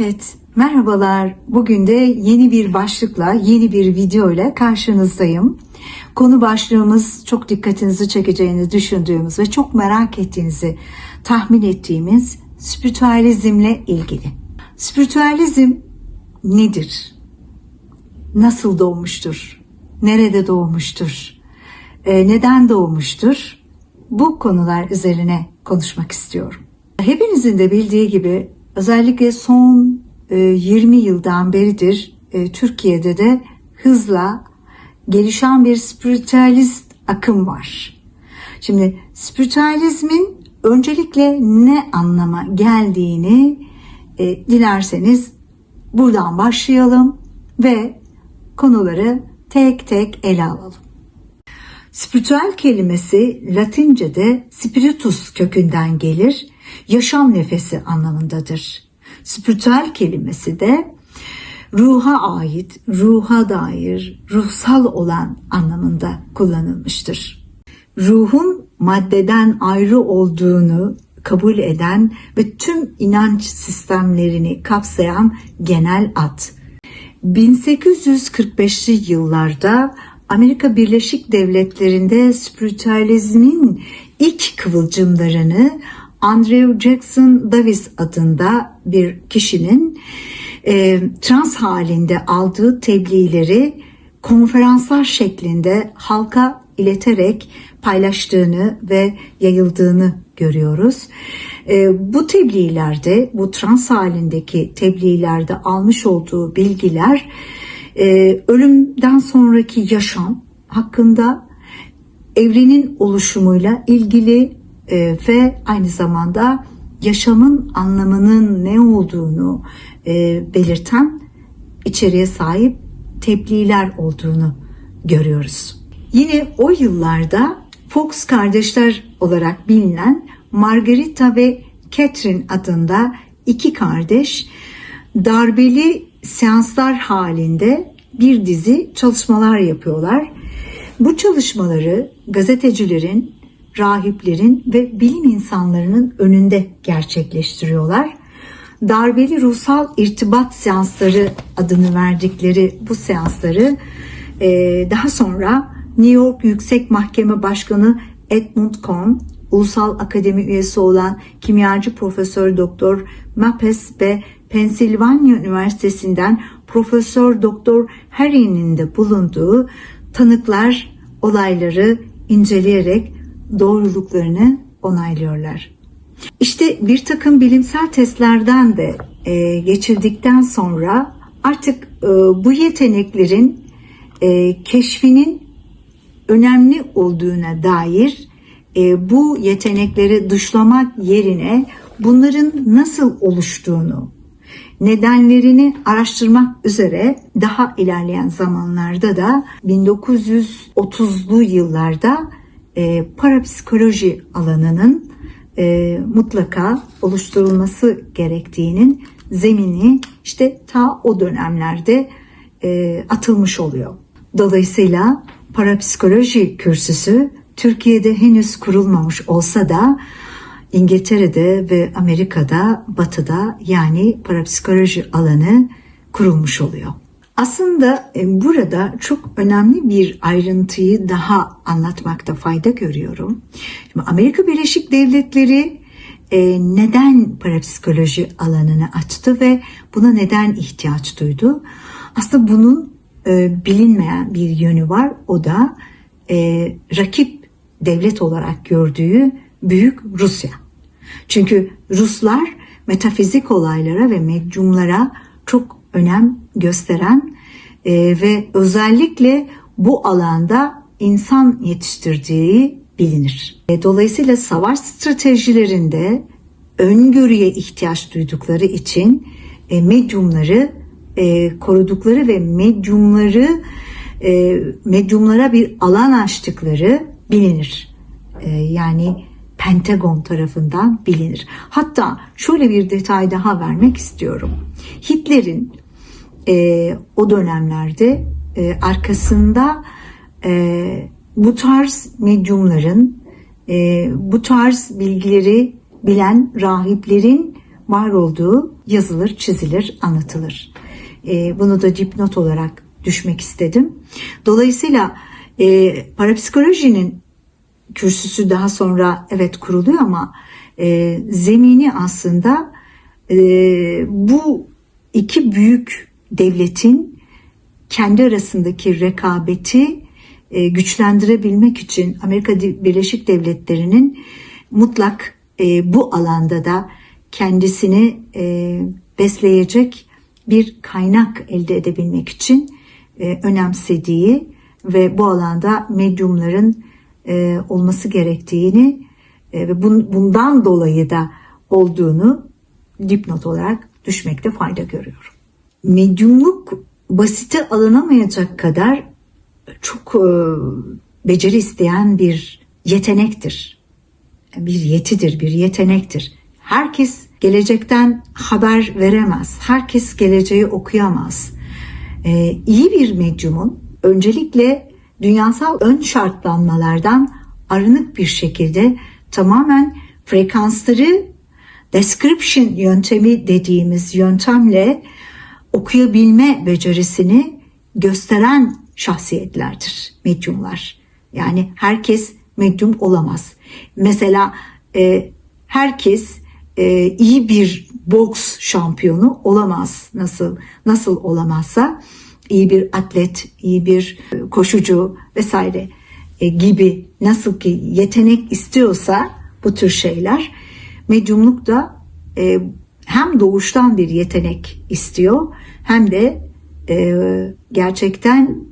Evet, merhabalar. Bugün de yeni bir başlıkla, yeni bir video ile karşınızdayım. Konu başlığımız çok dikkatinizi çekeceğini düşündüğümüz ve çok merak ettiğinizi tahmin ettiğimiz spiritüalizmle ilgili. Spiritüalizm nedir? Nasıl doğmuştur? Nerede doğmuştur? Ee, neden doğmuştur? Bu konular üzerine konuşmak istiyorum. Hepinizin de bildiği gibi özellikle son e, 20 yıldan beridir e, Türkiye'de de hızla gelişen bir spiritüalist akım var. Şimdi spiritüalizmin öncelikle ne anlama geldiğini e, dilerseniz buradan başlayalım ve konuları tek tek ele alalım. Spiritüel kelimesi Latince'de spiritus kökünden gelir, yaşam nefesi anlamındadır. Spiritüel kelimesi de ruha ait, ruha dair, ruhsal olan anlamında kullanılmıştır. Ruhun maddeden ayrı olduğunu kabul eden ve tüm inanç sistemlerini kapsayan genel ad. 1845'li yıllarda Amerika Birleşik Devletleri'nde spiritüalizmin ilk kıvılcımlarını Andrew Jackson Davis adında bir kişinin e, trans halinde aldığı tebliğleri konferanslar şeklinde halka ileterek paylaştığını ve yayıldığını görüyoruz. E, bu tebliğlerde, bu trans halindeki tebliğlerde almış olduğu bilgiler e, ölümden sonraki yaşam hakkında evrenin oluşumuyla ilgili e, ve aynı zamanda yaşamın anlamının ne olduğunu e, belirten içeriğe sahip tebliğler olduğunu görüyoruz. Yine o yıllarda Fox kardeşler olarak bilinen Margarita ve Catherine adında iki kardeş darbeli seanslar halinde bir dizi çalışmalar yapıyorlar. Bu çalışmaları gazetecilerin, rahiplerin ve bilim insanlarının önünde gerçekleştiriyorlar. Darbeli ruhsal irtibat seansları adını verdikleri bu seansları daha sonra New York Yüksek Mahkeme Başkanı Edmund Kohn, Ulusal Akademi üyesi olan kimyacı Profesör Doktor Mapes ve Pensilvanya Üniversitesi'nden Profesör Doktor Harry'nin de bulunduğu tanıklar olayları inceleyerek doğruluklarını onaylıyorlar. İşte bir takım bilimsel testlerden de e, geçirdikten sonra artık e, bu yeteneklerin e, keşfinin önemli olduğuna dair e, bu yetenekleri dışlamak yerine bunların nasıl oluştuğunu, nedenlerini araştırmak üzere daha ilerleyen zamanlarda da 1930'lu yıllarda e, parapsikoloji alanının e, mutlaka oluşturulması gerektiğinin zemini işte ta o dönemlerde e, atılmış oluyor. Dolayısıyla parapsikoloji kürsüsü Türkiye'de henüz kurulmamış olsa da İngiltere'de ve Amerika'da, Batı'da yani parapsikoloji alanı kurulmuş oluyor. Aslında e, burada çok önemli bir ayrıntıyı daha anlatmakta fayda görüyorum. Şimdi Amerika Birleşik Devletleri e, neden parapsikoloji alanını açtı ve buna neden ihtiyaç duydu? Aslında bunun e, bilinmeyen bir yönü var. O da rakip devlet olarak gördüğü büyük Rusya. Çünkü Ruslar metafizik olaylara ve medyumlara çok önem gösteren e, ve özellikle bu alanda insan yetiştirdiği bilinir. E, dolayısıyla savaş stratejilerinde öngörüye ihtiyaç duydukları için e, medyumları e, korudukları ve medyumları e, medyumlara bir alan açtıkları bilinir. E, yani Pentagon tarafından bilinir. Hatta şöyle bir detay daha vermek istiyorum. Hitler'in e, o dönemlerde e, arkasında e, bu tarz medyumların, e, bu tarz bilgileri bilen rahiplerin var olduğu yazılır, çizilir, anlatılır. E, bunu da dipnot olarak düşmek istedim. Dolayısıyla e, parapsikolojinin kürsüsü daha sonra evet kuruluyor ama e, zemini aslında e, bu iki büyük devletin kendi arasındaki rekabeti e, güçlendirebilmek için Amerika Birleşik Devletleri'nin mutlak e, bu alanda da kendisini e, besleyecek bir kaynak elde edebilmek için önemsediği ve bu alanda medyumların olması gerektiğini ve bun, bundan dolayı da olduğunu dipnot olarak düşmekte fayda görüyorum. Medyumluk basite alınamayacak kadar çok e, beceri isteyen bir yetenektir. Bir yetidir, bir yetenektir. Herkes gelecekten haber veremez. Herkes geleceği okuyamaz. E, iyi bir medyumun öncelikle dünyasal ön şartlanmalardan arınık bir şekilde tamamen frekansları description yöntemi dediğimiz yöntemle okuyabilme becerisini gösteren şahsiyetlerdir medyumlar. Yani herkes medyum olamaz. Mesela e, herkes e, iyi bir boks şampiyonu olamaz. Nasıl nasıl olamazsa iyi bir atlet, iyi bir koşucu vesaire e, gibi nasıl ki yetenek istiyorsa bu tür şeyler medyumluk da e, hem doğuştan bir yetenek istiyor hem de e, gerçekten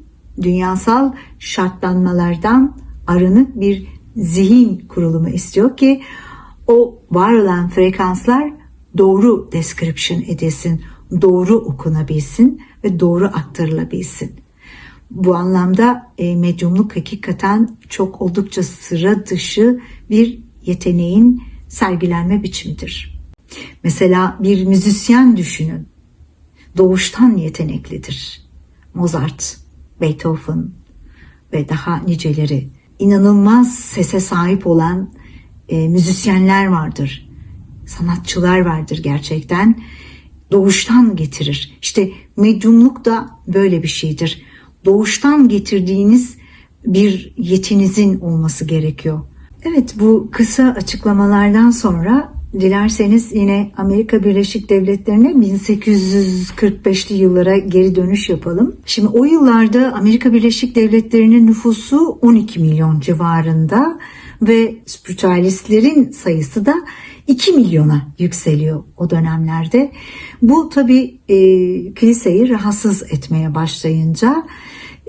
dünyasal şartlanmalardan arınık bir zihin kurulumu istiyor ki o var olan frekanslar doğru description edilsin, doğru okunabilsin ve doğru aktarılabilsin. Bu anlamda e, medyumluk hakikaten çok oldukça sıra dışı bir yeteneğin sergilenme biçimidir. Mesela bir müzisyen düşünün. Doğuştan yeteneklidir. Mozart, Beethoven ve daha niceleri. İnanılmaz sese sahip olan e, müzisyenler vardır. Sanatçılar vardır gerçekten. Doğuştan getirir. İşte medyumluk da böyle bir şeydir. Doğuştan getirdiğiniz bir yetinizin olması gerekiyor. Evet bu kısa açıklamalardan sonra dilerseniz yine Amerika Birleşik Devletleri'ne 1845'li yıllara geri dönüş yapalım. Şimdi o yıllarda Amerika Birleşik Devletleri'nin nüfusu 12 milyon civarında ve spiritüalistlerin sayısı da 2 milyona yükseliyor o dönemlerde. Bu tabi e, kiliseyi rahatsız etmeye başlayınca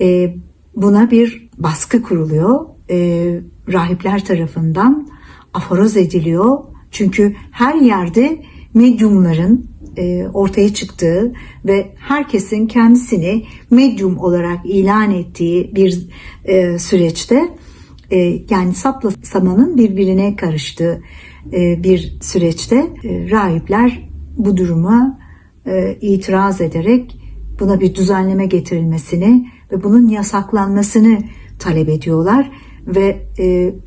e, buna bir baskı kuruluyor. E, rahipler tarafından aforoz ediliyor. Çünkü her yerde medyumların e, ortaya çıktığı ve herkesin kendisini medyum olarak ilan ettiği bir e, süreçte e, yani sapla samanın birbirine karıştığı bir süreçte rahipler bu duruma itiraz ederek buna bir düzenleme getirilmesini ve bunun yasaklanmasını talep ediyorlar ve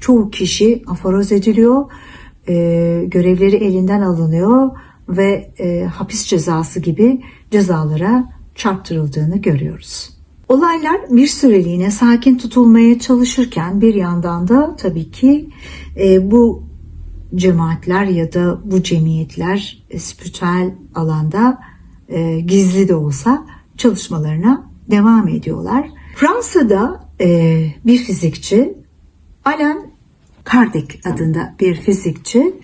çoğu kişi aforoz ediliyor, e, görevleri elinden alınıyor ve e, hapis cezası gibi cezalara çarptırıldığını görüyoruz. Olaylar bir süreliğine sakin tutulmaya çalışırken bir yandan da tabii ki e, bu cemaatler ya da bu cemiyetler e, spiritüel alanda e, gizli de olsa çalışmalarına devam ediyorlar. Fransa'da e, bir fizikçi Alan Kardec adında bir fizikçi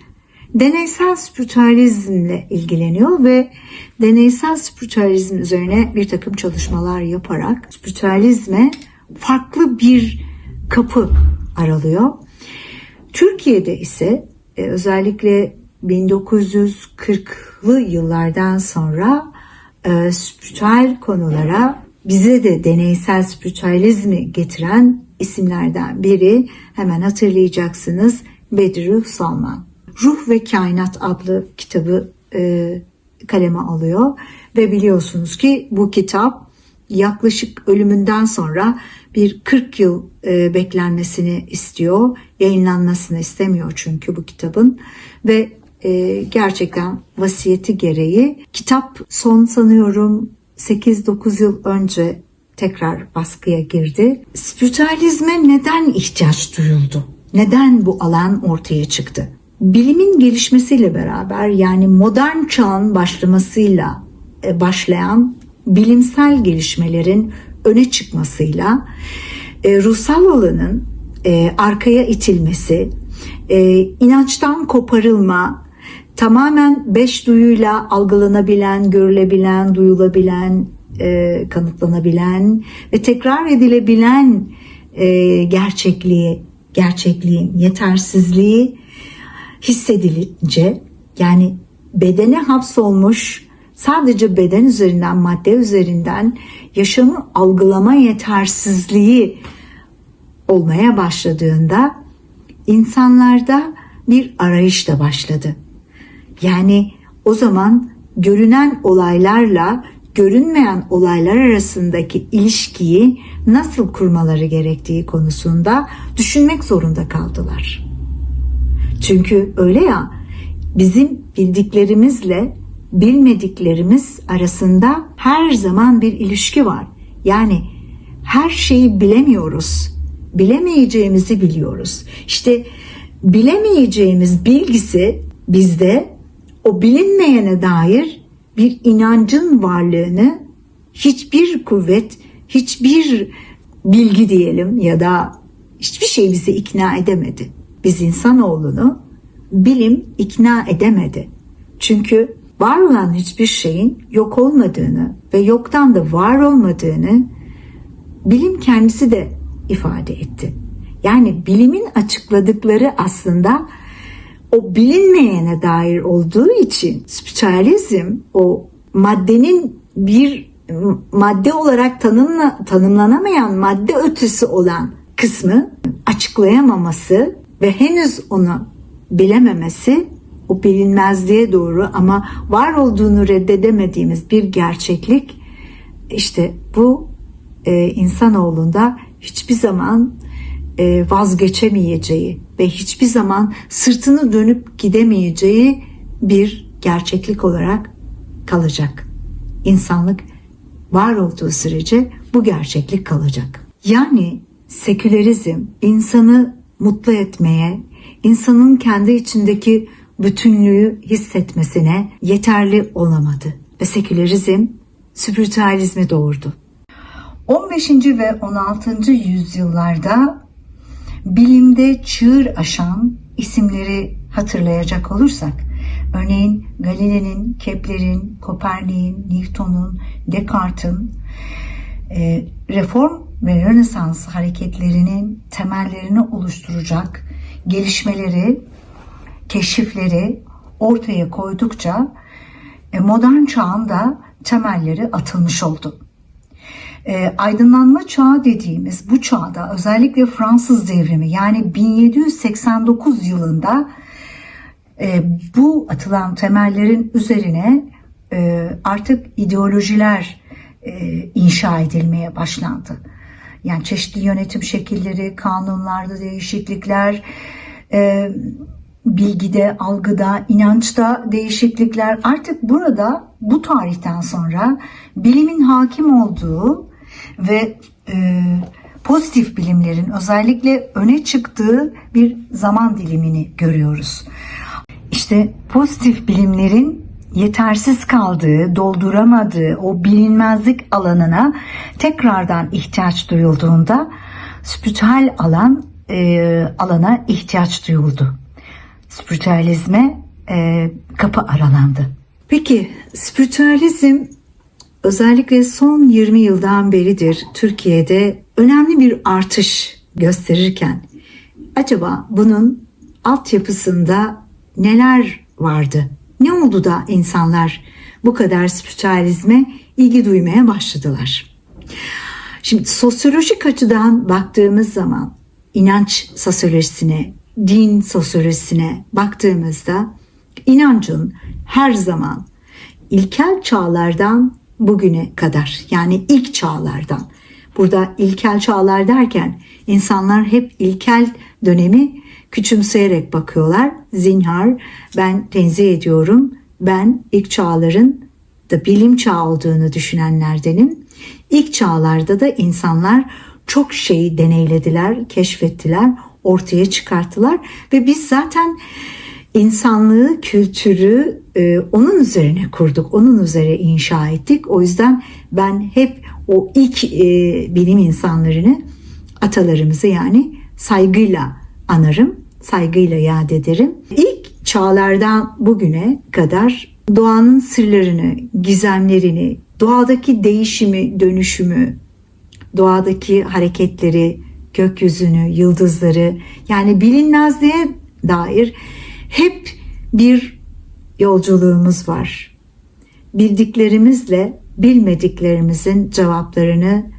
deneysel spiritüalizmle ilgileniyor ve deneysel spiritüalizm üzerine bir takım çalışmalar yaparak spiritüalizme farklı bir kapı aralıyor. Türkiye'de ise e, özellikle 1940'lı yıllardan sonra e, konulara bize de deneysel spiritüalizmi getiren isimlerden biri hemen hatırlayacaksınız Bedri Salman. Ruh ve Kainat adlı kitabı e, kaleme alıyor ve biliyorsunuz ki bu kitap yaklaşık ölümünden sonra bir 40 yıl e, beklenmesini istiyor. Yayınlanmasını istemiyor çünkü bu kitabın ve e, gerçekten vasiyeti gereği kitap son sanıyorum 8-9 yıl önce tekrar baskıya girdi. Spiritüalizme neden ihtiyaç duyuldu? Neden bu alan ortaya çıktı? Bilimin gelişmesiyle beraber yani modern çağın başlamasıyla e, başlayan bilimsel gelişmelerin öne çıkmasıyla e, ruhsal olanın e, arkaya itilmesi, inançtan koparılma, tamamen beş duyuyla algılanabilen, görülebilen, duyulabilen, e, kanıtlanabilen ve tekrar edilebilen e, gerçekliği, gerçekliğin yetersizliği hissedilince yani bedene hapsolmuş sadece beden üzerinden, madde üzerinden yaşamı algılama yetersizliği olmaya başladığında insanlarda bir arayış da başladı. Yani o zaman görünen olaylarla görünmeyen olaylar arasındaki ilişkiyi nasıl kurmaları gerektiği konusunda düşünmek zorunda kaldılar. Çünkü öyle ya bizim bildiklerimizle bilmediklerimiz arasında her zaman bir ilişki var. Yani her şeyi bilemiyoruz. Bilemeyeceğimizi biliyoruz. İşte bilemeyeceğimiz bilgisi bizde o bilinmeyene dair bir inancın varlığını hiçbir kuvvet, hiçbir bilgi diyelim ya da hiçbir şey bizi ikna edemedi. Biz insanoğlunu bilim ikna edemedi. Çünkü var olan hiçbir şeyin yok olmadığını ve yoktan da var olmadığını bilim kendisi de ifade etti. Yani bilimin açıkladıkları aslında o bilinmeyene dair olduğu için spiritüalizm o maddenin bir madde olarak tanımla, tanımlanamayan madde ötesi olan kısmı açıklayamaması ve henüz onu bilememesi o bilinmezliğe doğru ama var olduğunu reddedemediğimiz bir gerçeklik işte bu e, insanoğlunda hiçbir zaman vazgeçemeyeceği ve hiçbir zaman sırtını dönüp gidemeyeceği bir gerçeklik olarak kalacak. İnsanlık var olduğu sürece bu gerçeklik kalacak. Yani sekülerizm insanı mutlu etmeye, insanın kendi içindeki bütünlüğü hissetmesine yeterli olamadı ve sekülerizm spiritüalizmi doğurdu. 15. ve 16. yüzyıllarda bilimde çığır aşan isimleri hatırlayacak olursak, örneğin Galile'nin, Kepler'in, Kopernik'in, Newton'un, Descartes'in e, reform ve Rönesans hareketlerinin temellerini oluşturacak gelişmeleri, keşifleri ortaya koydukça e, modern çağın da temelleri atılmış oldu. E, aydınlanma çağı dediğimiz bu çağda özellikle Fransız devrimi yani 1789 yılında e, bu atılan temellerin üzerine e, artık ideolojiler e, inşa edilmeye başlandı. Yani çeşitli yönetim şekilleri, kanunlarda değişiklikler, e, bilgide, algıda, inançta değişiklikler artık burada bu tarihten sonra bilimin hakim olduğu ve e, pozitif bilimlerin özellikle öne çıktığı bir zaman dilimini görüyoruz. İşte pozitif bilimlerin yetersiz kaldığı, dolduramadığı o bilinmezlik alanına tekrardan ihtiyaç duyulduğunda spiritüel alan e, alana ihtiyaç duyuldu. Spiritüalizme e, kapı aralandı. Peki spiritüalizm özellikle son 20 yıldan beridir Türkiye'de önemli bir artış gösterirken acaba bunun altyapısında neler vardı? Ne oldu da insanlar bu kadar spiritüalizme ilgi duymaya başladılar? Şimdi sosyolojik açıdan baktığımız zaman inanç sosyolojisine, din sosyolojisine baktığımızda inancın her zaman ilkel çağlardan bugüne kadar yani ilk çağlardan burada ilkel çağlar derken insanlar hep ilkel dönemi küçümseyerek bakıyorlar. Zinhar ben tenzih ediyorum. Ben ilk çağların da bilim çağı olduğunu düşünenlerdenim. İlk çağlarda da insanlar çok şeyi deneylediler, keşfettiler, ortaya çıkarttılar ve biz zaten insanlığı, kültürü e, onun üzerine kurduk, onun üzerine inşa ettik. O yüzden ben hep o ilk e, bilim insanlarını, atalarımızı yani saygıyla anarım, saygıyla yad ederim. İlk çağlardan bugüne kadar doğanın sırlarını, gizemlerini, doğadaki değişimi, dönüşümü, doğadaki hareketleri, gökyüzünü, yıldızları yani bilinmezliğe dair hep bir yolculuğumuz var. Bildiklerimizle bilmediklerimizin cevaplarını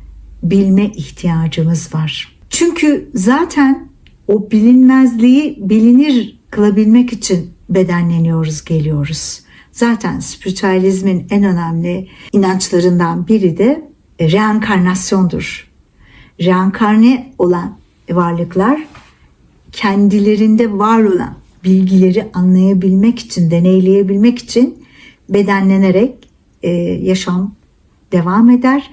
bilme ihtiyacımız var. Çünkü zaten o bilinmezliği bilinir kılabilmek için bedenleniyoruz, geliyoruz. Zaten spiritüalizmin en önemli inançlarından biri de reenkarnasyondur. Reenkarne olan varlıklar kendilerinde var olan bilgileri anlayabilmek için, deneyleyebilmek için bedenlenerek e, yaşam devam eder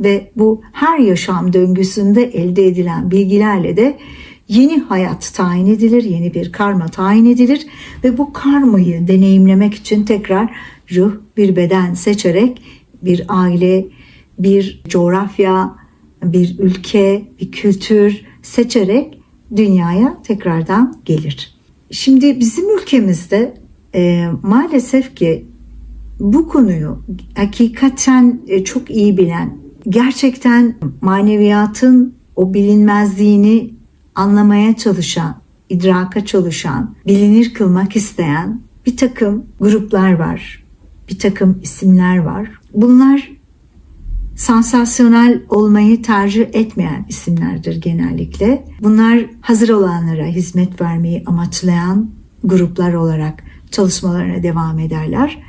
ve bu her yaşam döngüsünde elde edilen bilgilerle de yeni hayat tayin edilir, yeni bir karma tayin edilir ve bu karmayı deneyimlemek için tekrar ruh bir beden seçerek bir aile, bir coğrafya, bir ülke, bir kültür seçerek dünyaya tekrardan gelir. Şimdi bizim ülkemizde e, maalesef ki bu konuyu hakikaten e, çok iyi bilen, gerçekten maneviyatın o bilinmezliğini anlamaya çalışan, idraka çalışan, bilinir kılmak isteyen bir takım gruplar var. Bir takım isimler var. Bunlar sansasyonel olmayı tercih etmeyen isimlerdir genellikle. Bunlar hazır olanlara hizmet vermeyi amaçlayan gruplar olarak çalışmalarına devam ederler.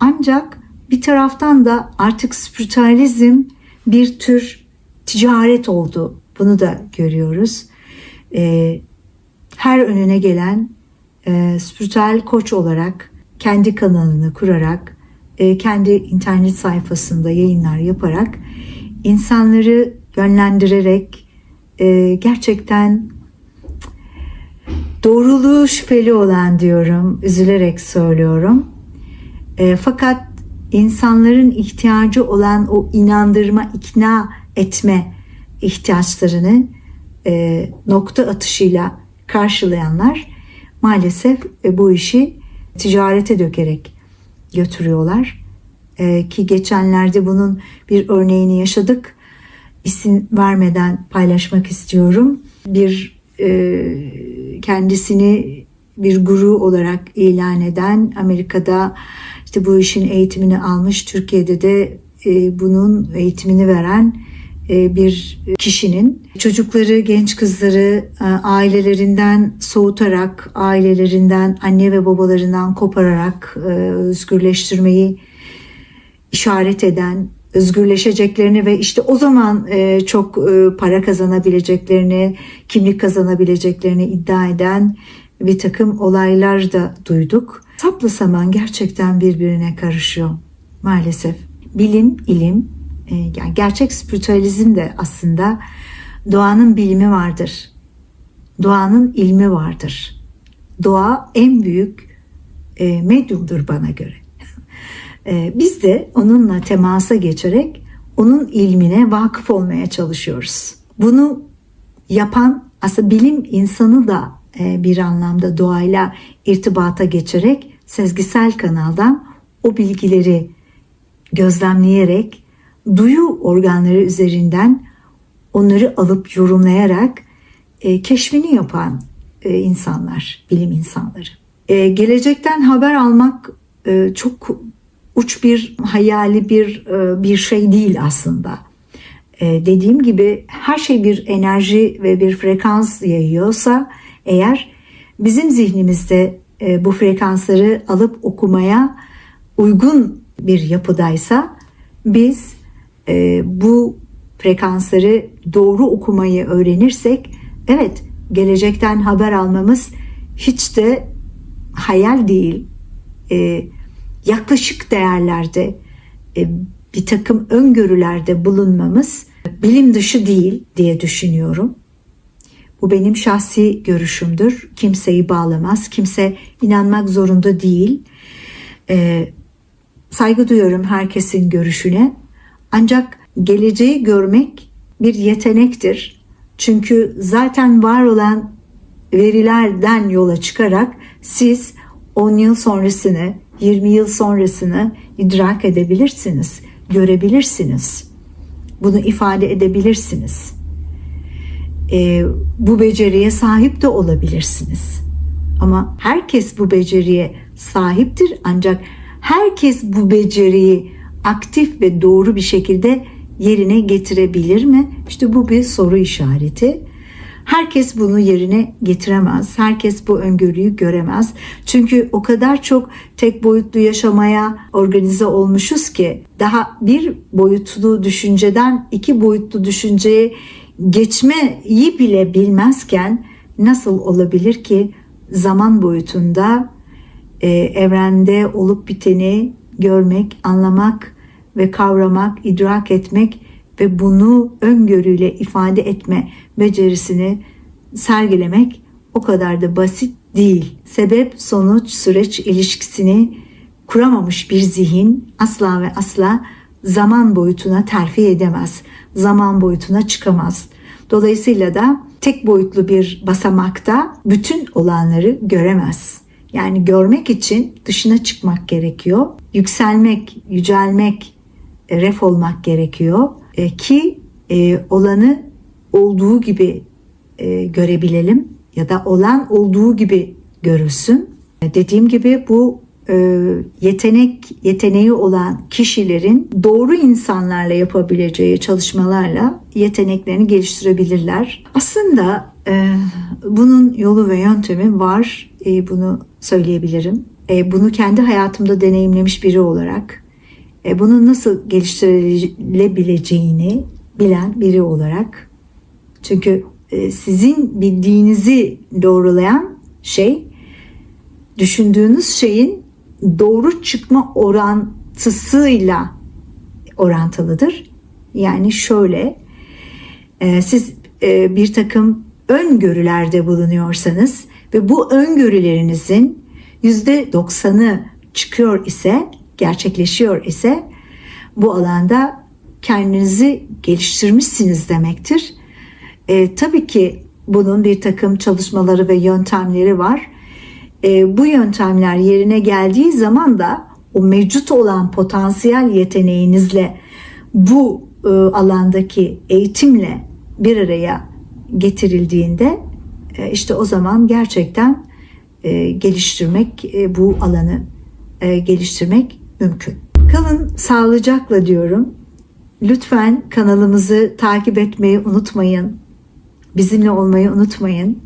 Ancak bir taraftan da artık spiritüalizm bir tür ticaret oldu. Bunu da görüyoruz. Ee, her önüne gelen e, koç olarak kendi kanalını kurarak e, kendi internet sayfasında yayınlar yaparak insanları yönlendirerek e, gerçekten doğruluğu şüpheli olan diyorum, üzülerek söylüyorum. E, fakat insanların ihtiyacı olan o inandırma, ikna etme ihtiyaçlarını nokta atışıyla karşılayanlar maalesef bu işi ticarete dökerek götürüyorlar. Ee, ki geçenlerde bunun bir örneğini yaşadık. İsim vermeden paylaşmak istiyorum. Bir e, kendisini bir guru olarak ilan eden Amerika'da işte bu işin eğitimini almış Türkiye'de de e, bunun eğitimini veren e, bir kişinin çocukları, genç kızları e, ailelerinden soğutarak, ailelerinden, anne ve babalarından kopararak e, özgürleştirmeyi işaret eden, özgürleşeceklerini ve işte o zaman çok para kazanabileceklerini, kimlik kazanabileceklerini iddia eden bir takım olaylar da duyduk. Sapla saman gerçekten birbirine karışıyor maalesef. Bilim, ilim, e, yani gerçek spiritüalizm de aslında doğanın bilimi vardır. Doğanın ilmi vardır. Doğa en büyük e, medyumdur bana göre. e, biz de onunla temasa geçerek onun ilmine vakıf olmaya çalışıyoruz. Bunu yapan aslında bilim insanı da e, bir anlamda doğayla irtibata geçerek sezgisel kanaldan o bilgileri gözlemleyerek duyu organları üzerinden onları alıp yorumlayarak e, keşfini yapan e, insanlar, bilim insanları. E, gelecekten haber almak e, çok uç bir hayali bir e, bir şey değil aslında. E, dediğim gibi her şey bir enerji ve bir frekans yayıyorsa eğer bizim zihnimizde e, bu frekansları alıp okumaya uygun bir yapıdaysa biz e, bu frekansları doğru okumayı öğrenirsek evet gelecekten haber almamız hiç de hayal değil. E, yaklaşık değerlerde e, bir takım öngörülerde bulunmamız bilim dışı değil diye düşünüyorum. Bu benim şahsi görüşümdür. Kimseyi bağlamaz. Kimse inanmak zorunda değil. Ee, saygı duyuyorum herkesin görüşüne. Ancak geleceği görmek bir yetenektir. Çünkü zaten var olan verilerden yola çıkarak siz 10 yıl sonrasını, 20 yıl sonrasını idrak edebilirsiniz, görebilirsiniz. Bunu ifade edebilirsiniz. Ee, bu beceriye sahip de olabilirsiniz. Ama herkes bu beceriye sahiptir ancak herkes bu beceriyi aktif ve doğru bir şekilde yerine getirebilir mi? İşte bu bir soru işareti. Herkes bunu yerine getiremez. Herkes bu öngörüyü göremez. Çünkü o kadar çok tek boyutlu yaşamaya organize olmuşuz ki daha bir boyutlu düşünceden iki boyutlu düşünceye geçmeyi bile bilmezken nasıl olabilir ki zaman boyutunda e, evrende olup biteni görmek, anlamak ve kavramak, idrak etmek ve bunu öngörüyle ifade etme becerisini sergilemek o kadar da basit değil. Sebep sonuç süreç ilişkisini kuramamış bir zihin asla ve asla zaman boyutuna terfi edemez. Zaman boyutuna çıkamaz. Dolayısıyla da tek boyutlu bir basamakta bütün olanları göremez. Yani görmek için dışına çıkmak gerekiyor. Yükselmek, yücelmek, e, ref olmak gerekiyor E, ki e, olanı olduğu gibi görebilelim ya da olan olduğu gibi görülsün. Dediğim gibi bu yetenek yeteneği olan kişilerin doğru insanlarla yapabileceği çalışmalarla yeteneklerini geliştirebilirler. Aslında bunun yolu ve yöntemi var. Bunu söyleyebilirim. E, bunu kendi hayatımda deneyimlemiş biri olarak e, bunun nasıl geliştirilebileceğini bilen biri olarak çünkü e, sizin bildiğinizi doğrulayan şey düşündüğünüz şeyin doğru çıkma orantısıyla orantılıdır. Yani şöyle siz bir takım öngörülerde bulunuyorsanız ve bu öngörülerinizin yüzde doksanı çıkıyor ise gerçekleşiyor ise bu alanda kendinizi geliştirmişsiniz demektir. E, tabii ki bunun bir takım çalışmaları ve yöntemleri var. E, bu yöntemler yerine geldiği zaman da o mevcut olan potansiyel yeteneğinizle bu e, alandaki eğitimle bir araya getirildiğinde e, işte o zaman gerçekten e, geliştirmek e, bu alanı e, geliştirmek mümkün. Kalın sağlıcakla diyorum. Lütfen kanalımızı takip etmeyi unutmayın. Bizimle olmayı unutmayın.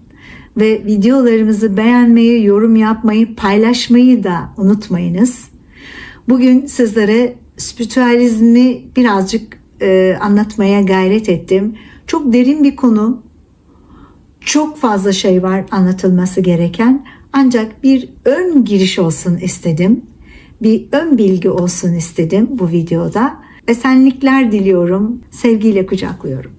Ve videolarımızı beğenmeyi, yorum yapmayı, paylaşmayı da unutmayınız. Bugün sizlere spiritüalizmi birazcık e, anlatmaya gayret ettim. Çok derin bir konu. Çok fazla şey var anlatılması gereken. Ancak bir ön giriş olsun istedim. Bir ön bilgi olsun istedim bu videoda. Esenlikler diliyorum. Sevgiyle kucaklıyorum.